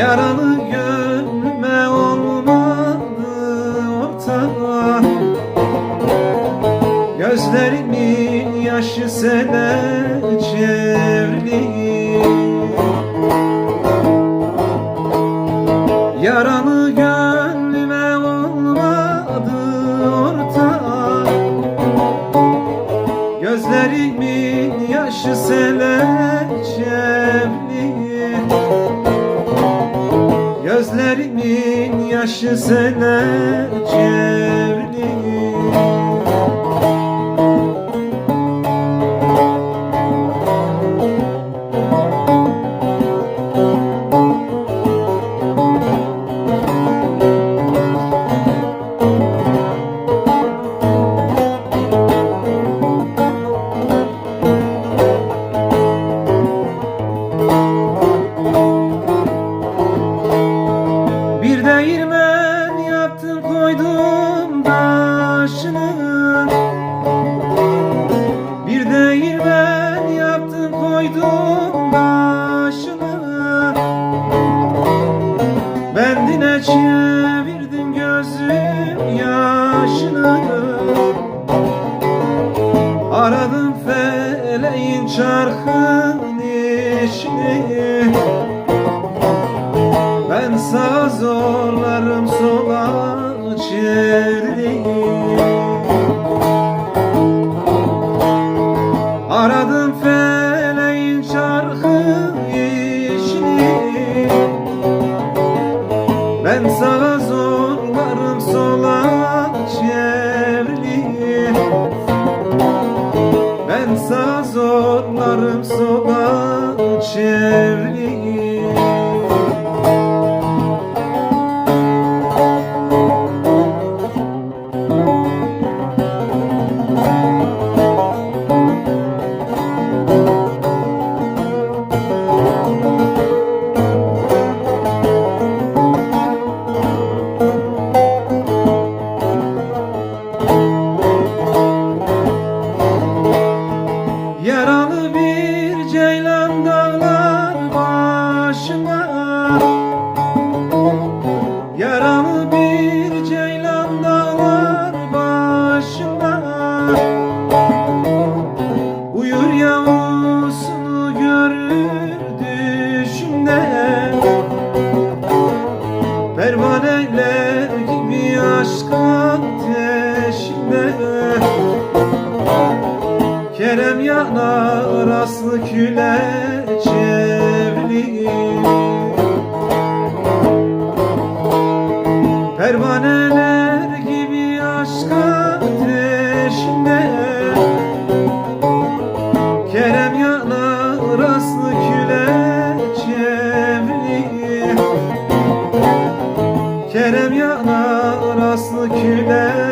Yaralı gönlüme olmalı ortağı Gözlerimin yaşı sene çevrili. Yaralı gönlüme olmadı ortağı Gözlerimin yaşı sene çevrili. Gözlerimin yaşı sele çevrili Bendine çevirdim gözüm yaşını Aradım feleğin çarkın işini. Ben sağa zorlarım sola çevireyim Aradım feleğin çarkı zorlarım sola Kerem yanar aslı küle çevrili Pervaneler gibi aşk ateşinde. Kerem yanar aslı küle çevrili Kerem yanar aslı küle